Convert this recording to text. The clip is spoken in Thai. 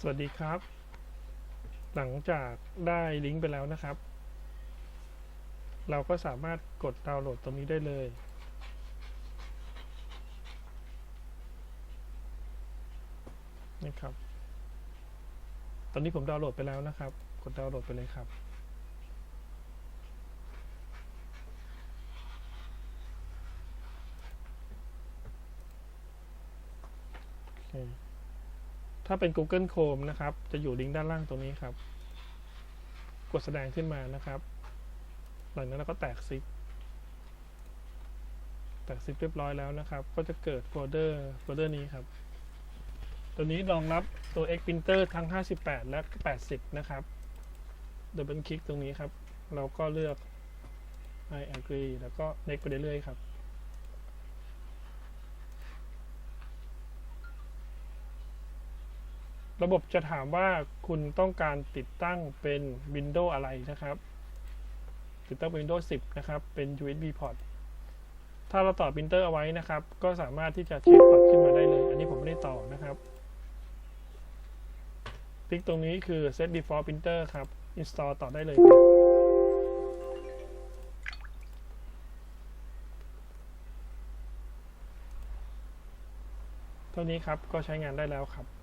สวัสดีครับ หลังจากได้ลิงก์ไปแล้วนะครับ เราก็สามารถกดดาวน์โหลดตรงนี้ได้เลยนะครับ ตอนนี้ผมดาวน์โหลดไปแล้วนะครับ กดดาวน์โหลดไปเลยครับโอเค ถ้าเป็น Google Chrome นะครับ จะอยู่ลิงก์ด้านล่างตรงนี้ครับ กดแสดงขึ้นมานะครับ หลังนั้นเราก็แตกซิปแตกซิปเรียบร้อยแล้วนะครับ ก็จะเกิดโฟลเดอร์โฟลเดอร์นี้ครับ ตัวนี้รองรับตัว X Printer ทั้ง 58 และ 80 นะครับดับเบิลคลิกตรงนี้ครับ เราก็เลือก I agree แล้วก็ next ไปเรื่อยๆครับ ระบบจะถามว่าคุณต้องการติดตั้งเป็น Windows อะไรนะครับ ติดตั้งเป็น Windows 10 นะครับ เป็น USB port ถ้าเราต่อปรินเตอร์เอาไว้นะครับ ก็สามารถที่จะเช็คพอร์ตขึ้นมาได้เลย อันนี้ผมไม่ได้ต่อนะครับคลิกตรงนี้คือ set default printer ครับ install ต่อได้เลย เท่านี้ครับก็ใช้งานได้แล้วครับ